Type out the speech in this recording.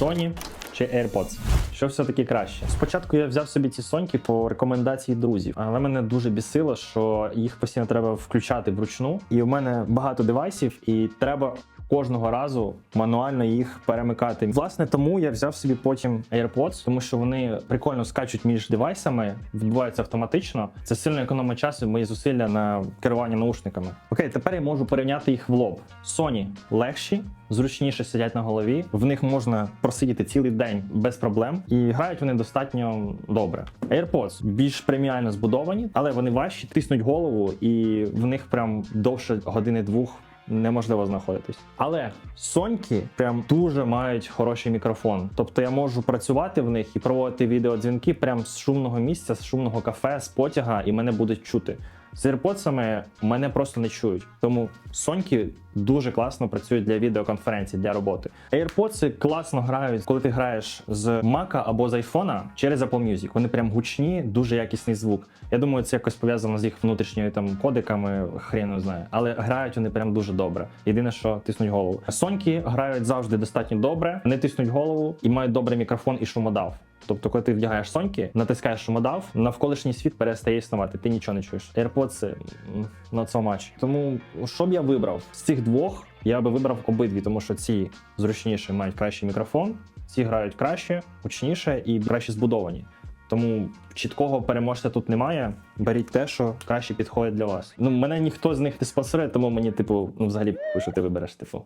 Sony чи AirPods? Що все-таки краще? Спочатку я взяв собі ці соньки по рекомендації друзів, але мене дуже бісило, що їх постійно треба включати вручну. І в мене багато девайсів, і треба кожного разу мануально їх перемикати. Власне, тому я взяв собі потім AirPods, тому що вони прикольно скачуть між девайсами, відбуваються автоматично. Це сильно економить час і мої зусилля на керування наушниками. Окей, тепер я можу порівняти їх в лоб. Sony легші, зручніше сидять на голові. В них можна просидіти цілий день без проблем, і грають вони достатньо добре. AirPods більш преміально збудовані, але вони важчі, тиснуть голову, і в них прям довше години-двох неможливо знаходитись. Але соньки прям дуже мають хороший мікрофон. Тобто я можу працювати в них і проводити відеодзвінки прям з шумного місця, з шумного кафе, з потяга, і мене будуть чути. З AirPods мене просто не чують. Тому соньки дуже класно працюють для відеоконференцій, для роботи. AirPods класно грають, коли ти граєш з Mac або з iPhone через Apple Music. Вони прям гучні, дуже якісний звук. Я думаю, це якось пов'язано з їх внутрішніми там кодиками, хрен не знає. Але грають вони прям дуже добре. Єдине, що тиснуть голову. Соньки грають завжди достатньо добре, не тиснуть голову і мають добрий мікрофон і шумодав. Тобто, коли ти вдягаєш соньки, натискаєш шумодав, навколишній світ перестає існувати, ти нічого не чуєш. AirPods м, not so much. Тому що б я вибрав з цих двох, я би вибрав обидві, тому що ці зручніше мають кращий мікрофон, ці грають краще, гучніше і краще збудовані. Тому чіткого переможця тут немає. Беріть те, що краще підходить для вас. Ну мене ніхто з них не спонсорує, тому мені, типу, ну взагалі, що ти вибереш, типу.